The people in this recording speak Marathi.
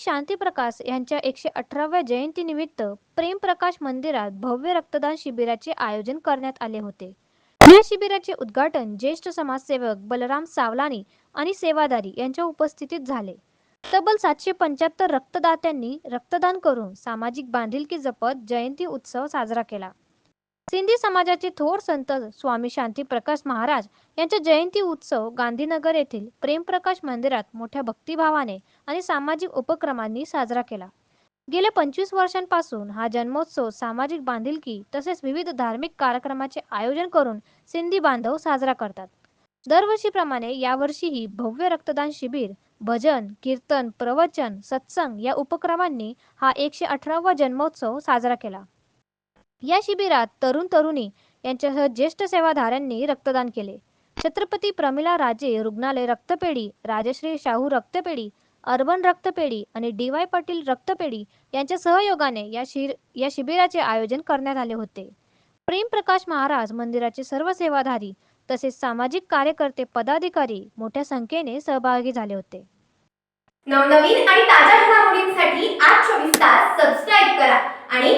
शांतीप्रकाश यांच्या एकशे अठराव्या जयंतीनिमित्त प्रेमप्रकाश मंदिरात भव्य रक्तदान शिबिराचे आयोजन करण्यात आले होते. या शिबिराचे उद्घाटन ज्येष्ठ समाजसेवक बलराम सावलानी आणि सेवादारी यांच्या उपस्थितीत झाले. तब्बल सातशे पंच्याहत्तर रक्तदात्यांनी रक्तदान करून सामाजिक बांधिलकी जपत जयंती उत्सव साजरा केला. सिंधी समाजाचे थोर संत स्वामी शांती प्रकाश महाराज यांच्या जयंती उत्सव गांधीनगर येथील प्रेमप्रकाश मंदिरात मोठ्या भक्तिभावाने आणि सामाजिक उपक्रमांनी साजरा केला. गेल्या पंचवीस वर्षांपासून हा जन्मोत्सव सामाजिक बांधिलकी तसेच विविध धार्मिक कार्यक्रमाचे आयोजन करून सिंधी बांधव साजरा करतात. दरवर्षीप्रमाणे यावर्षीही भव्य रक्तदान शिबिर भजन कीर्तन प्रवचन सत्संग या उपक्रमांनी हा एकशे अठरावा जन्मोत्सव साजरा केला. या शिबिरात तरुण तरुणी यांच्यासह ज्येष्ठ सेवाधाऱ्यांनी रक्तदान केले. छत्रपती प्रमिला राजे रुग्णालय रक्तपेढी राजश्री शाहू रक्तपेढी अर्बन रक्तपेढी आणि डी वाय पाटील रक्तपेढी यांच्या सहयोगाने या शिर या शिबिराचे आयोजन करण्यात आले होते. प्रेम प्रकाश महाराज मंदिराचे सर्व सेवाधारी तसेच सामाजिक कार्यकर्ते पदाधिकारी मोठ्या संख्येने सहभागी झाले होते. नवनवीन आणि ताज्या घडामोडींसाठी आज चोवीस तास सबस्क्राईब करा आणि